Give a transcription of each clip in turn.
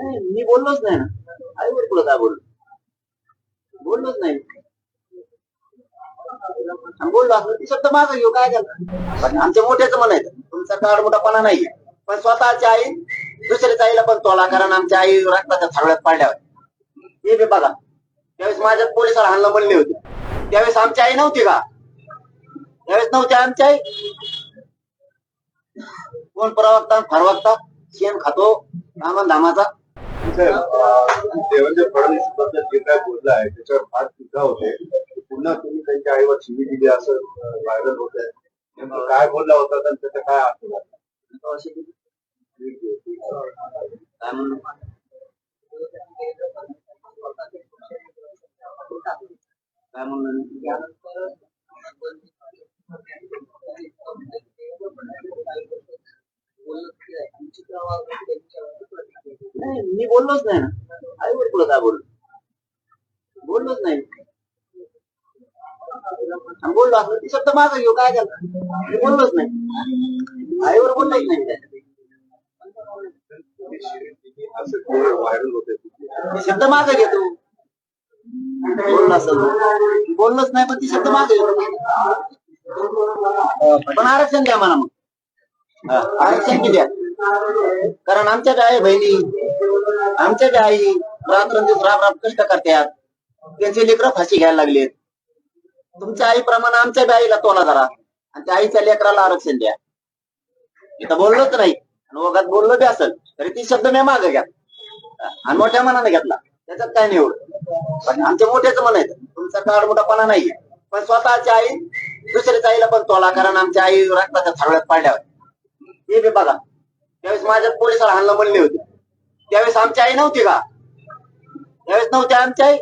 नाही मी बोललोच नाही ना. आई वर तुला काय बोललो बोललोच नाही बोललो असं ती शब्द माझा घेऊ काय झालं पण आमच्या मोठ्याचं म्हणायचं तुमचा काळ मोठापणा नाही पण स्वतःची आई दुसऱ्याच्या आईला पण तोला कारण आमच्या आई रक्ताच्या थाळ्यात पाडल्यावर. हे बी बघा. त्यावेळेस माझ्या पोलिसाला हाणलं बनले होते. त्यावेळेस आमची आई नव्हती का? त्यावेळेस नव्हती आमची आई. कोण प्रवक्ता फरवक्ता शेण खातो धामा धामाचा. देवेंद्र फडणवीसबद्दल जे काय बोललं आहे त्याच्यावर फार सुद्धा होते. पुन्हा तुम्ही त्यांच्या आईवर शिवी दिली असं व्हायरल होत आहे. नेमकं काय बोलला होता आणि त्याचा काय अर्थ झाला? काय म्हणून काय म्हणून नाही मी बोललोच नाही ना. आई वडील तुला काय बोललो बोललोच नाही बोललो असं ती शब्द माझा घेऊ काय झालं मी बोललोच नाही. आईवर बोललोच नाही काय. शब्द मागे घेतो. बोललो असं. बोललोच नाही पण ती शब्द मागे घेतो. पण आरक्षण द्या मला मग. आरक्षण किती द्या? कारण आमच्या आहे बहिणी. आमच्या ज्या आई रात्रंदिवस राब राब कष्ट करतात त्यांचे लेकरं फाशी घ्यायला लागलेत. तुमच्या आईप्रमाणे आमच्या बी आईला तोला धरा. आणि त्या आईच्या लेकराला आरक्षण द्या. इथं बोललोच नाही. आणि ओघात बोललो बी असेल तरी ती शब्द मी मागे घ्या. आणि मोठ्या मनाने घेतला. त्याच्यात काय नाही एवढं. पण आमच्या मोठ्याचं आहे तुमचा काळ मोठापणा नाहीये पण स्वतःची आई दुसऱ्याच्या आईला पण तोला कारण आमच्या आई रक्ताच्या थाळ्यात पाडल्यावर हे बी बघा. त्यावेळेस माझ्या पोलिसाला हाणलं म्हणले होते. त्यावेळेस आमची आई नव्हती का? त्यावेळेस नव्हती आमची आई.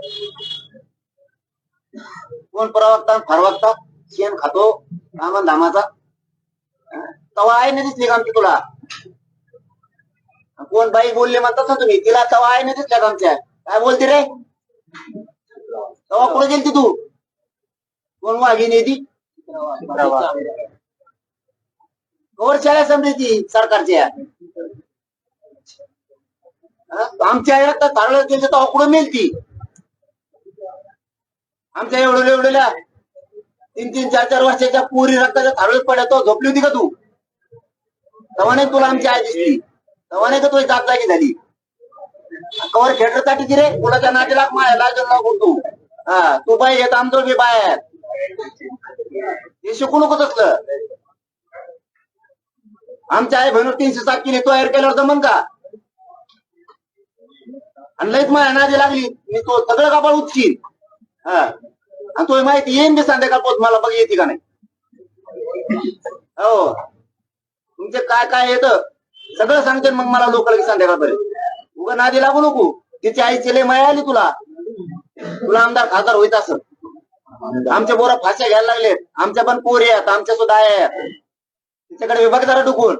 कोण प्रवक्ता फरवक्ता शेण खातो रामन धामाचा. तवा आईने दिसली का आमची तुला? कोण बाई बोलले म्हणतात ना तुम्ही तिला तवा आईने दिसल्या का आमच्या. काय बोलते रे? तवा कुठे गेलती तू? कोण वाघिणी ती कवर शाळा समजायची सरकारच्या. हा? आमच्या आई रक्तात थारळ गेले तर कुठं मेलती आमच्या एवढं एवढ्या तीन तीन चार चार वर्षाच्या पुरी रक्ताच्या थारळीत पडल्या तो झोपली होती का तू? तेव्हा नाही तुला आमची आई दिसली? तेव्हा नाही का तुझी जागजागी झाली? कवर खेटरसाठी रे? कुणाच्या नाटेला माया लागेल तू? हा तू बाई येत आमचं बी बाय हे शिकू नको तसलं. आमच्या आई बहिणी तीनशे सात किलो तयार केल्यावर जमन का? आणि लईच माया नादी लागली. मी तो सगळं कापड उचकीन. हा. आणि तो माहिती येईन बी संध्याकाळ पोत मला बघ येते का नाही. हो. तुमचे काय काय येत सगळं सांगते मग मला लोक लगेच संध्याकाळपर्यंत. उगा नादी लागू नको. तिची आईची लय माया आली तुला. तुला आमदार खासदार होईत असं. आमच्या बोरा फाश्या घ्यायला लागलेत. आमच्या पण पोरी आहेत आमच्या सुद्धा आई आहेत. तिच्याकडे विभाग जरा डुकून.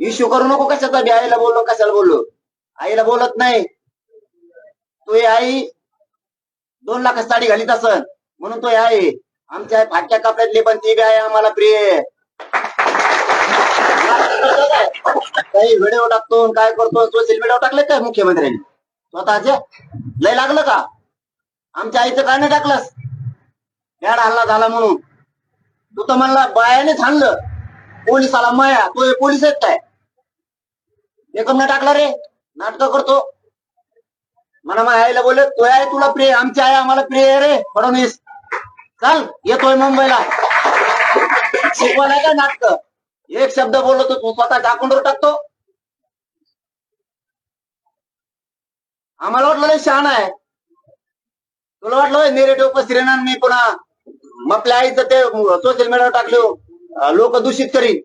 इश्यू करू नको कशाचा बी आईला बोललो कशाला बोललो. आईला बोलत नाही. तू आई दोन लाख साडी घालीत असन. म्हणून तो आई आहे आमच्या आई फाटक्या कपड्यातली पण ती बी आहे आम्हाला प्रिय काही व्हिडिओ टाकतो काय करतो सोशल मीडियावर टाकले काय मुख्यमंत्र्यांनी? स्वतःचे? लय लागलं का? आमच्या आईचं काय नाही टाकलंस? बॅड हल्ला झाला म्हणून. तू तर म्हणला बायानेच हाणलं. पोलिसाला माया तो हे पोलीस आहेत काय? एकम नाही टाकला रे. नाटक करतो. म्हणा माझ्या आईला बोलले तो आहे तुला प्रिय आमची आई आम्हाला प्रिय आहे रे फडणवीस. चल येतोय मुंबईला. शिकवायला का नाटक? एक शब्द बोललो तर तू स्वतः अकाउंटवर टाकतो. आम्हाला वाटलं लय शहाणा आहे. तुला वाटलं नेरेटिव्ह पसरेना मी पुन्हा मग आपल्या आईचं ते सोशल मीडियावर टाकलो लोक दूषित करीन.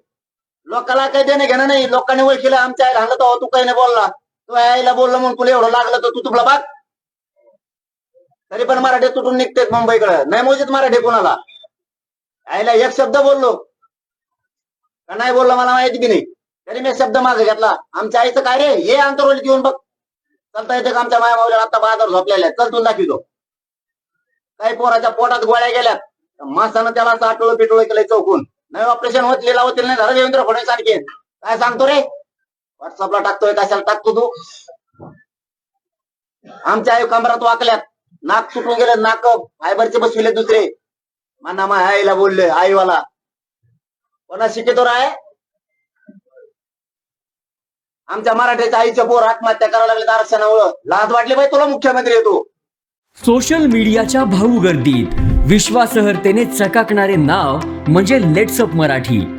लोकाला काही देणं घेणं नाही लोकांनी ओळखीला आमच्या आईला हांगत तू काही नाही बोलला. तू आईला बोललं म्हणून तुला एवढं लागलं तर तू तुला बाग तरी पण मराठी तुटून निघते मुंबईकडे. नाही मोजित मराठी कोणाला. आईला एक शब्द बोललो. का नाही बोललो मला माहिती बी नाही? तरी मी शब्द माझा घेतला. आमच्या आईचं काय रे? हे अंतरवलीत येऊन बघ. चलता येते का आमच्या माया मावल्या आता बाजार झोपलेल्या चल तुला दाखवितो काही पोराच्या पोटात गोळ्या गेल्यात. माणसानं त्याला असं आटोळ पिटोळ केलं चौकून. नाही ऑपरेशन होत लिहिला होतील नाही झालं देवेंद्र फडणवीस आणखी काय सांगतो रे? व्हॉट्सअपला टाकतोय कशाला टाकतो तू? आमच्या आई कमरात वाकल्यात. नाक सुटून गेले नाक फायबरचे बसविले दुसरे. मना मा आईला बोलले आईवाला. कोणा शिकेतो राय? आमच्या मराठीच्या आईच्या पोर आत्महत्या करायला लागले आरक्षणामुळं लाज वाटली पाहिजे तुला मुख्यमंत्री येतो सोशल मीडियाच्या भाऊ गर्दीत. विश्वासार्हतेने चकाकणारे नाव म्हणजे लेट्सअप मराठी.